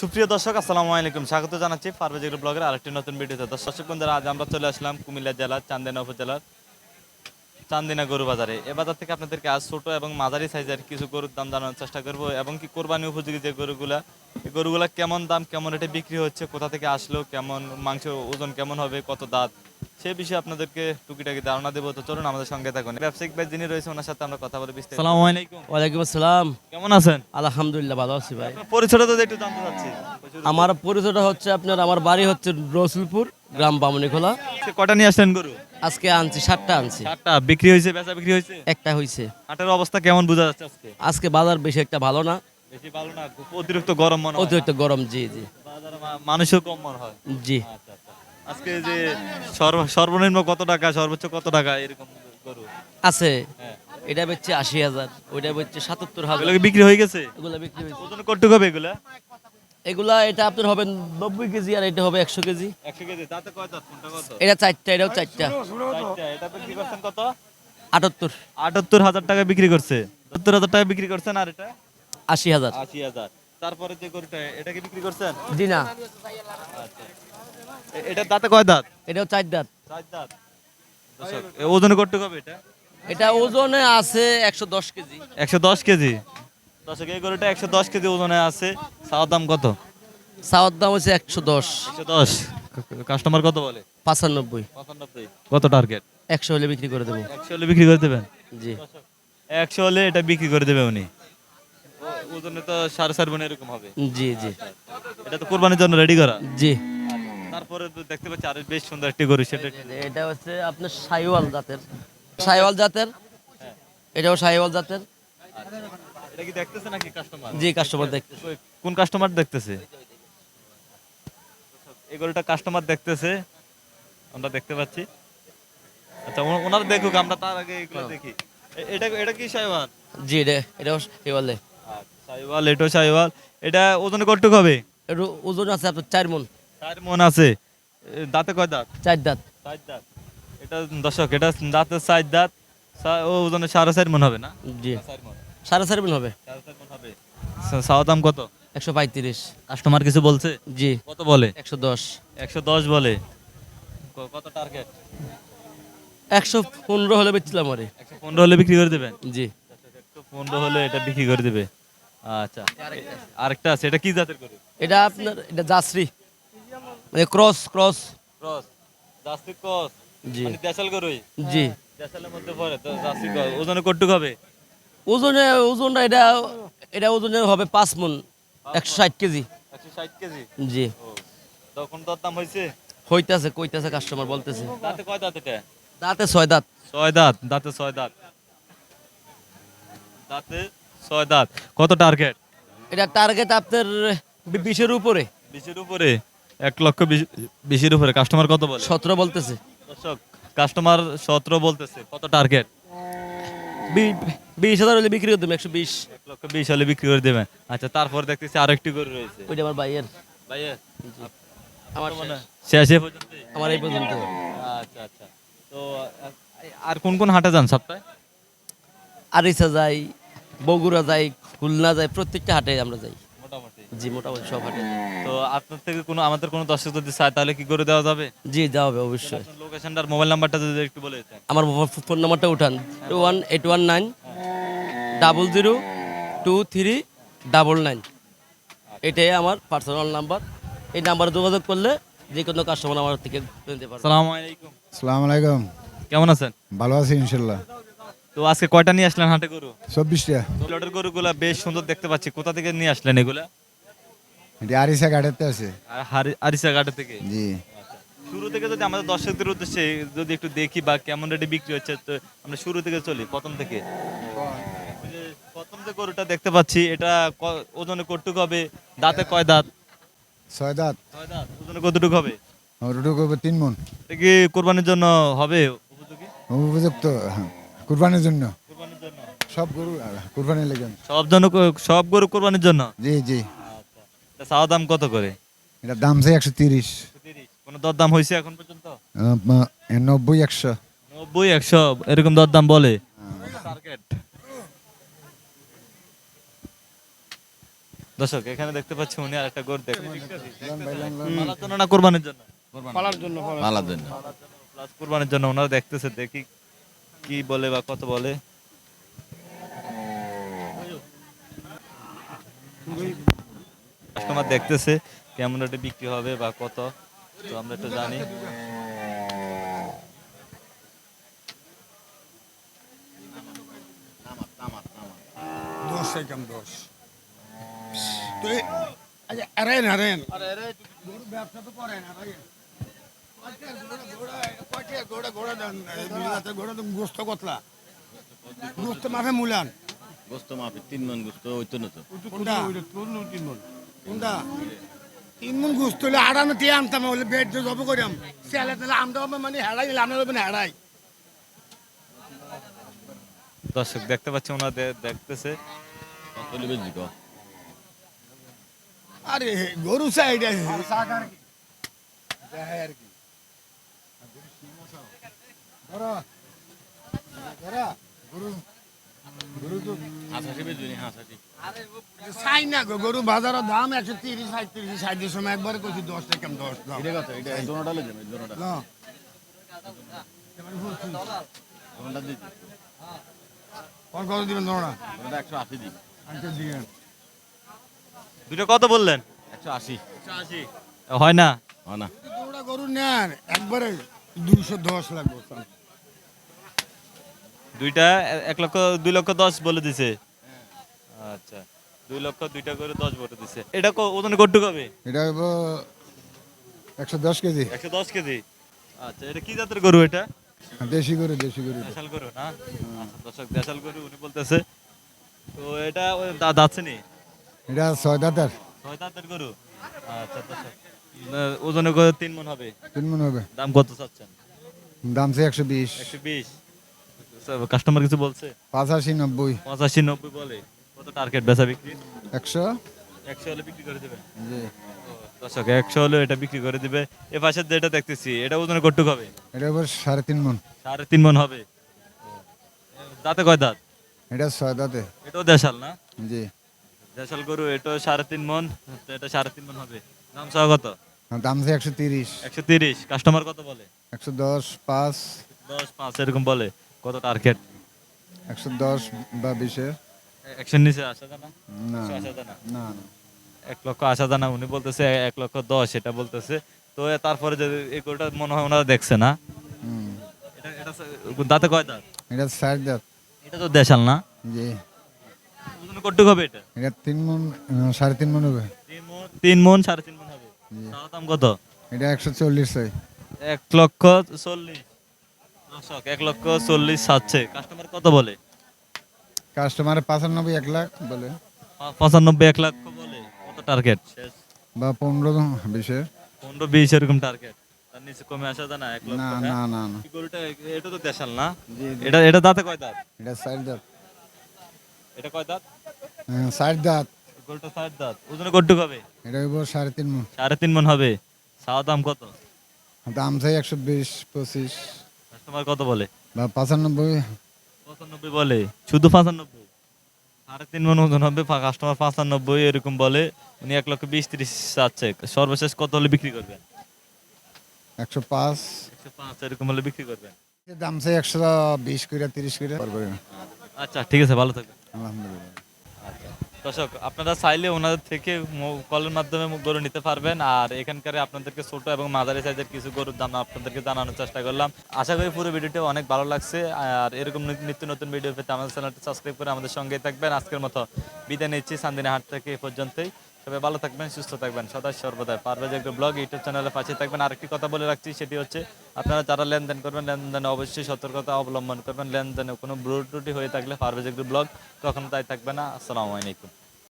সুপ্রিয় দর্শক, আসসালামু আলাইকুম। স্বাগত জানাচ্ছি পারভেজ এগ্রো ব্লগের আরেকটি নতুন ভিডিওতে। দর্শক বন্ধুরা, আজ আমরা চলে আসলাম কুমিল্লা জেলার চান্দিনা উপজেলার চান্দিনা গরু বাজারে। এ বাজার থেকে আপনাদেরকে আজ ছোটো এবং মাঝারি সাইজের কিছু গরুর দাম জানানোর চেষ্টা করব এবং কি কোরবানি উপযোগী যে গরুগুলা, এই গরুগুলা কেমন দাম, কেমন রেটে বিক্রি হচ্ছে, কোথা থেকে আসলো, কেমন মাংস ওজন কেমন হবে, কত দাঁত সে বিষয়ে আপনাদেরকে টুকিটাকি ধারণা দেবো। তো চলুন আমাদের সঙ্গে থাকুন। ব্যবসায়িক ভাই যিনি রয়েছে ওনার সাথে আমরা কথা বলে বিস্তারিত আলাইকুম। ওয়ালাইকুম আসসালাম। কেমন আছেন? আলহামদুলিল্লাহ ভালো আছি ভাই। পরিচয়টা তো একটু জানতে চাচ্ছি। আমার পরিচয়টা হচ্ছে আপনার আমার বাড়ি হচ্ছে রসুলপুর গ্রাম বামুনিখোলা। আজকে কটা নিয়ে আসলেন গরু? আজকে আনছি সাতটা আনছি। চারটা বিক্রি হয়েছে বেচা বিক্রি হয়েছে? একটা হয়েছে। হাটের অবস্থা কেমন বোঝা যাচ্ছে আজকে? আজকে বাজার বেশি একটা ভালো না। বেশি ভালো না অতিরিক্ত গরম মনে অতিরিক্ত গরম জি জি। বাজারে মানুষও কম মনে হয়। জি। আচ্ছা। আজকে যে সর্বনিম্ন কত টাকা সর্বোচ্চ কত টাকা এরকম গরু? আছে। হ্যাঁ। এটা বেচছে আশি হাজার ওইটা বেচছে সাতাত্তর হাজার। বিক্রি হয়ে গেছে? এগুলো বিক্রি হয়েছে ওজন কটুক হবে এগুলা? এগুলা এটা আপনার হবে নব্বই কেজি আর এটা হবে একশো কেজি। একশো কেজি তাতে কয় এটা চারটা এটাও চারটা। এটা বিক্রি করছেন কত? আটাত্তর। আটাত্তর হাজার টাকা বিক্রি করছে। সত্তর হাজার টাকা বিক্রি করছেন আর এটা? আশি হাজার। আশি হাজার। তারপরে যে গরুটা এটা কি বিক্রি করছেন? জি না। এ- এটা দাঁতে কয় দাঁত? এটাও চার দাঁত। চার দাঁত। দর্শক, এ হবে এটা? এটা ওজনে আছে একশো দশ কেজি। একশো দশ কেজি? দর্শক এই গরুটা একশো দশ কেজি ওজনে আছে। চাওয়ার দাম কত? চাওয়ার দাম হচ্ছে একশো দশ। একশো দশ। কাস্টমার কত বলে? পঁচানব্বই। পঁচানব্বই। কত টার্গেট? একশো হলে বিক্রি করে দেবো। একশো হলে বিক্রি করে দেবেন? জি। একশো হলে এটা বিক্রি করে দেবে উনি? ওজনে তো সাড়ে চার এরকম হবে। জি জি। এটা তো কোরবানির জন্য রেডি করা? জি। তারপরে দেখতে পাচ্ছি আরও বেশ সুন্দর একটি গরু সেটা এটা হচ্ছে আপনার সাইওয়াল জাতের। সাইওয়াল জাতের। এটাও সাইওয়াল জাতের। এটা কি দেখতেছে নাকি কাস্টমার জি কাস্টমার দেখতে কোন কাস্টমার দেখতেছে? এই গরুটা কাস্টমার দেখতেছে। আমরা দেখতে পাচ্ছি। আচ্ছা ওনারা দেখুক আমরা তার আগে এগুলো দেখি। এটা এটা কি সাইওয়াল জি এটা এটাও সাইওয়ালে সাইওয়াল এটাও সাইওয়াল এটা ওজনে কতটুকু হবে? ওজন আছে আপনার চার মন। চার মন আছে। দাঁতে কয় দাঁত? চার দাঁত। চার দাঁত। এটা দর্শক এটা দাঁতের চার দাঁত। ও ওজনে সাড়ে চার মন হবে না? জি। সাড়ে চার মন হবে। সাড়ে চার মন হবে। চাওয়া দাম কত? একশো পঁয়ত্রিশ। কাস্টমার কিছু বলছে? জি। কত বলে? একশো দশ। একশো দশ বলে। কত টার্গেট একশো পনেরো হলে বেচছিলাম আরে একশো পনেরো হলে বিক্রি করে দেবেন? জি। একশো পনেরো হলে এটা বিক্রি করে দেবে। আচ্ছা। আরেকটা আছে। এটা কি জাতের গরু? এটা আপনার এটা jersey cross cross. Cross jersey cross. জি। মানে দেশাল গরুই? জি। দেশালের মধ্যে পড়ে তো জার্সি ক্রস। ওজনে কটুক হবে? ওজনে ওজনটা এটা এটা ওজনে হবে পাঁচ মন একশো ষাট কেজি। একশো ষাট কেজি? জি। তখন দর দাম হয়েছে হইতাছে কইতাছে কাস্টমার বলতেছে। দাঁতে কয় দাঁত এটা? দাঁতে ছয় দাঁত। ছয় দাঁত দাঁতে ছয় দাঁত। দাঁতে ছয় দাঁত। কত টার্গেট এটা টার্গেট আপনার বিশের উপরে। বিশের উপরে? এক লক্ষ বিশ- বিশের উপরে। কাস্টমার কত বলে? সতেরো বলতেছে। দর্শক কাস্টমার সতেরো বলতেছে। কত টার্গেট বিশ হাজার হলে বিক্রি করতাম একশো বিশ। এক লক্ষ বিশ হলে বিক্রি করে দেবেন। আচ্ছা তারপর দেখতেছি আরও একটি গরু রয়েছে। ওইটা আমার ভাইয়ের। ভাইয়া আমার শেষ। শেষে পর্যন্ত? আমার এই পর্যন্ত। আচ্ছা আচ্ছা। তো আর কোন কোন হাটে যান সপ্তাহে? আরিসা যাই বগুড়া যাই খুলনা যাই প্রত্যেকটা হাটে আমরা যাই। জি মোটামুটি সব হাটে। তো আপনার থেকে কোনো আমাদের কোনো দর্শক যদি চায় তাহলে কি করে দেওয়া যাবে? জি যাওয়া হবে অবশ্যই। লোকেশনটার মোবাইল নাম্বারটা যদি একটু বলে দিতেন। আমার ফোন নাম্বারটা উঠান। Two one eight one nine double zero two three double nine এটাই আমার পার্সোনাল নাম্বার এই নাম্বারে যোগাযোগ করলে যে কোনো কাস্টমার আমার থেকে নিতে পারবে। আসসালামু আলাইকুম। সালাম আলাইকুম। কেমন আছেন? ভালো আছি ইনশাল্লাহ। তো আজকে কয়টা নিয়ে আসলেন হাটে গরু? চব্বিশটা। গরুগুলা বেশ সুন্দর দেখতে পাচ্ছি। কোথা থেকে নিয়ে আসলেন এগুলা? এটি আরিসা গাড়িতে আছে। আর হারি- আরিসা ঘাটে থেকে? জি। শুরু থেকে যদি আমাদের দর্শকদের উদ্দেশ্যে যদি একটু দেখি বা কেমন রেটে বিক্রি হচ্ছে তো আমরা শুরু থেকে চলি প্রথম থেকে। ওই যে প্রথম যে গরুটা দেখতে পাচ্ছি এটা ক- ওজনে কতটুকু হবে? দাঁতে কয় দাঁত? ছয় দাঁত। কয় দাঁত। ওজনে কতটুকু হবে? রুটু করব তিন মন। এটা কি কোরবানির জন্য হবে উপযোগী? উপযুক্ত হ্যাঁ, কুরবানির জন্য। কোরবানির জন্য। সব গরু আহ, কুরবানির লেগে। সব জন সব গরু কোরবানির জন্য? জি জি। আচ্ছা চাওয়া দাম কত করে? এটার দাম চাই একশো তিরিশ। কোনো দরদাম হয়েছে এখন পর্যন্ত? নব্বই একশো। নব্বই একশো এরকম দরদাম বলে? টার্গেট দর্শক এখানে দেখতে পাচ্ছি উনি আর একটা গরু দেখতে পালার জন্য না কোরবানির জন্য। পালার জন্য পালার জন্য। প্লাস কোরবানির জন্য ওনারা দেখতেছে দেখি কি বলে বা কত বলে। কাস্টমার দেখতেছে কেমন রেটে বিক্রি হবে বা কত তো আমরা একটু জানি। দোষ একদম দোষ তো এই- আচ্ছা, আরেন আরেন। ব্যবসা তো করেন আরেন ঘোড়া ঘোড়া ঘোড়া তো গোস্ত কতলা গোস্ত মাফে মুলান। গোস্ত মাপি তিন মন গোস্ত ওই তো কোনটা কোনটা? তিন মন গোস্ত হলে আড়ানো দিয়ে আনতাম হলে বেড দিয়ে জব করিম সেলে তাহলে আমটা মানে হেড়াই নিলে আপনার হবে না হেড়াই। দর্শক দেখতে পাচ্ছি ওনাদের দেখতেছে। কত লিবে জি কো আরে গরু সাইড হাসাশি বেজুনি হাসাশি চাই না গো গরু বাজারের দাম একশো তিরিশ সাঁত্রিশ সাঁত্রিশ সময় একবারে করছি দশ টাকা দশ দাম। এটা কত? এটা না। ওর কত দিবেন একশো আশি দিই আচ্ছা দিবেন দুটো কত বললেন? একশো আশি। হয় না? হয় না। তোমরা গরু নেন একবারে দুইশো দশ লাগবে দুইটা এক লক্ষ দুই লক্ষ দশ বলে দিছে। আচ্ছা। দুই লক্ষ দুইটা করে দশ বলে দিছে। এটা ওজনে কটুক হবে এটা একশো দশ কেজি। একশো দশ কেজি? আচ্ছা এটা কি জাতের গরু এটা? দেশি গরু দেশি গরু। দেশাল গরু না? আচ্ছা দর্শক দেশাল গরু উনি বলতেছে। তো এটা ওই দা- দাঁতছে নি? এটা ছয় দাঁতের। ছয় দাঁতের গরু? আচ্ছা দর্শক ওজনে করে তিন মন হবে। তিন মন হবে। দাম কত চাচ্ছেন? দাম সে একশো বিশ। একশো বিশ। কাস্টমার কিছু বলছে? পাঁচাশি নব্বই। পঁচাশি নব্বই বলে। কত টার্গেট বেচা বিক্রি? একশো। একশো হলে বিক্রি করে দেবে? জি। দর্শক একশো হলে এটা বিক্রি করে দিবে। এ পাশের যেটা দেখতেছি এটা ওজনে কটুক হবে? এটা হইব সাড়ে তিন মন। সাড়ে তিন মন হবে। দাঁতে কয় দাঁত? এটা ছয় দাঁতে। এটাও দেশাল না? জি। দেশাল গরু এটাও সাড়ে তিন মন তো এটা সাড়ে তিন মন হবে। দাম সহ কত? দাম সে একশো তিরিশ। একশো তিরিশ। কাস্টমার কত বলে? একশো দশ পাঁচ। দশ পাঁচ এরকম বলে। কত টার্গেট একশো দশ বা বিশের। একশো নিচে আসা জানা না আসা জানা না না। এক লক্ষ আসা জানা উনি বলতেছে এক লক্ষ দশ এটা বলতেছে। তো তারপরে যে এই গরুটা মনে হয় ওনারা দেখছে না? এটা এটা দাঁতে কয় দাঁত? এটা ষাট দাঁত। এটা তো দেশাল না? জি। ওজন কটুক হবে এটা? এটা তিন মন সাড়ে তিন মন হবে। তিন মন সাড়ে তিন মন হবে? তার দাম কত? এটা একশো চল্লিশ চাই। এক লক্ষ চল্লিশ। দর্শক এক লক্ষ চল্লিশ সাতছে কাস্টমার কত বলে? কাস্টমার পাঁচানব্বই এক লাখ বলে। পঁচানব্বই এক লাখ বলে কত টার্গেট বা পনেরো বিশের। পনেরো বিশ এরকম টার্গেট তার নিচে কমে আসা যায় না এক না না না না। গরুটা এটা তো দেশাল না। এটা এটা দাঁতে কয় দাঁত? এটা ষাট দাঁত। এটা কয় দাঁত? হ্যাঁ, দাঁত। গরুটা ষাট দাঁত। ওজনে কটুক হবে এটা হইব সাড়ে তিন মন। সাড়ে তিন মন হবে। চাওয়া দাম কত? দাম চাই একশো বিশ পঁচিশ। কাস্টমার কত বলে? বা পাঁচানব্বই পঁচানব্বই বলে? শুধু পঁচানব্বই? সাড়ে তিন মন ওজন হবে কাস্টমার পঁচানব্বই এরকম বলে। উনি এক লক্ষ বিশ তিরিশ চাচ্ছে। সর্বশেষ কত হলে বিক্রি করবেন? একশো পাঁচ। একশো পাঁচ এরকম হলে বিক্রি করবেন? দাম চাই একশো বিশ করে তিরিশ করে আচ্ছা ঠিক আছে ভালো থাকবেন। আলহামদুলিল্লাহ। দর্শক, আপনারা চাইলে ওনাদের থেকে কলের মাধ্যমে গরু নিতে পারবেন, আর এখানকার আপনাদেরকে ছোট এবং মাঝারি সাইজের কিছু গরুর দাম আপনাদেরকে জানানোর চেষ্টা করলাম। আশা করি পুরো ভিডিওটি অনেক ভালো লাগছে, আর এরকম নিত্য নতুন ভিডিও পেতে আমাদের চ্যানেলটি সাবস্ক্রাইব করে আমাদের সঙ্গেই থাকবেন। আজকের মতো বিদায় নিচ্ছি, সান্দিনা হাট থেকে এ পর্যন্তই। সবাই ভালো থাকবেন, সুস্থ থাকবেন। সদা সর্বদা পারভেজ একটা ব্লগ ইউটিউব চ্যানেলে পাশে থাকবেন। আরেকটি কথা বলে রাখছি, সেটি হচ্ছে আপনারা যারা লেনদেন করবেন, লেনদেনে অবশ্যই সতর্কতা অবলম্বন করবেন। লেনদেনে কোনো ব্লুটুটি হয়ে থাকলে পারভেজ একটু ব্লগ তখন তাই থাকবে না। আসসালামু আলাইকুম।